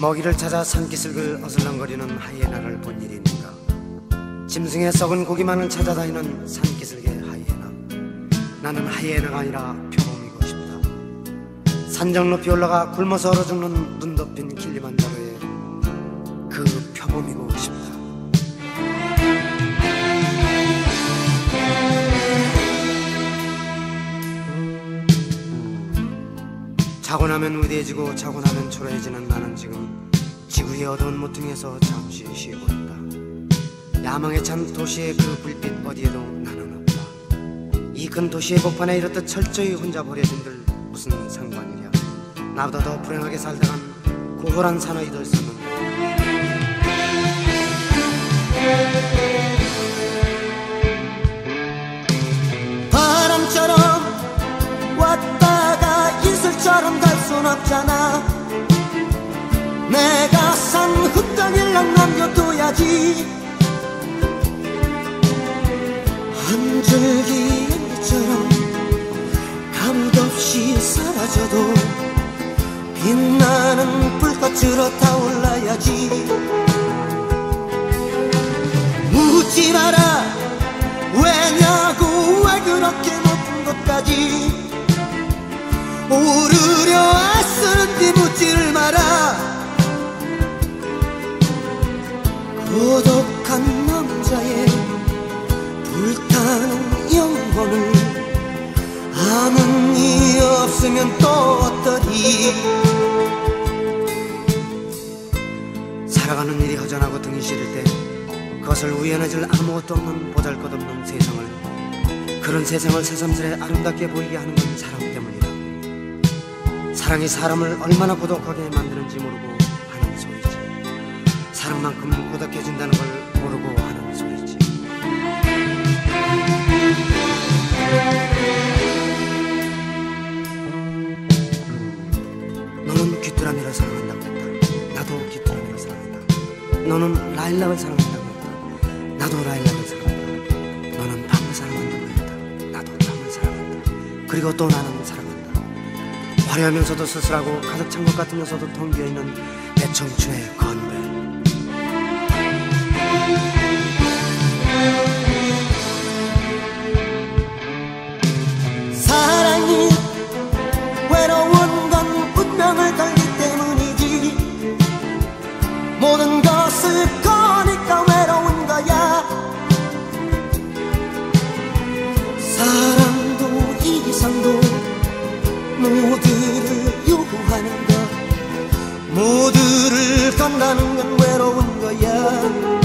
먹이를 찾아 산기슭을 어슬렁거리는 하이에나를 본 일이 있는가? 짐승의 썩은 고기만을 찾아다니는 산기슭의 하이에나. 나는 하이에나가 아니라 표범이고 싶다. 산정 높이 올라가 굶어서 얼어 죽는 눈 덮인 길리만자로의 자고 나면 위대해지고 자고 나면 초라해지는 나는 지금 지구의 어두운 모퉁이에서 잠시 쉬고 있다. 야망에 찬 도시의 그 불빛 어디에도 나는 없다. 이 큰 도시의 복판에 이렇듯 철저히 혼자 버려진들 무슨 상관이랴 나보다 더 불행하게 살다간 고홀한 사나이들 바 순 없잖아. 내가 산 흙덩이랑 남겨둬야지. 한 줄기 연기처럼 감독없이 사라져도 빛나는 불꽃으로 타올라야지. 묻지 마라. 왜냐고 왜 그렇게 높은 곳까지. 오르 고독한 남자의 불타는 영혼을 아는 이 없으면 또 어떠리? 살아가는 일이 허전하고 등이 시릴 때 그것을 우연해질 아무것도 없는 보잘것없는 세상을 그런 세상을 새삼스레 아름답게 보이게 하는 건 사랑 때문이다. 사랑이 사람을 얼마나 고독하게 만드는지 모르고 사랑만큼 고독해진다는 걸 모르고 하는 소리지. 너는 귀뚜라미를 사랑한다고 했다. 나도 귀뚜라미를 사랑한다. 너는 라일락을 사랑한다고 했다. 나도 라일락을 사랑한다. 너는 밤을 사랑한다고 했다. 나도 밤을 사랑한다. 그리고 또 나는 사랑한다. 화려하면서도 쓸쓸하고 가득 찬 것 같으면서도 텅 비어 있는 내 청춘의 건 모두를 건다는 건 외로운 거야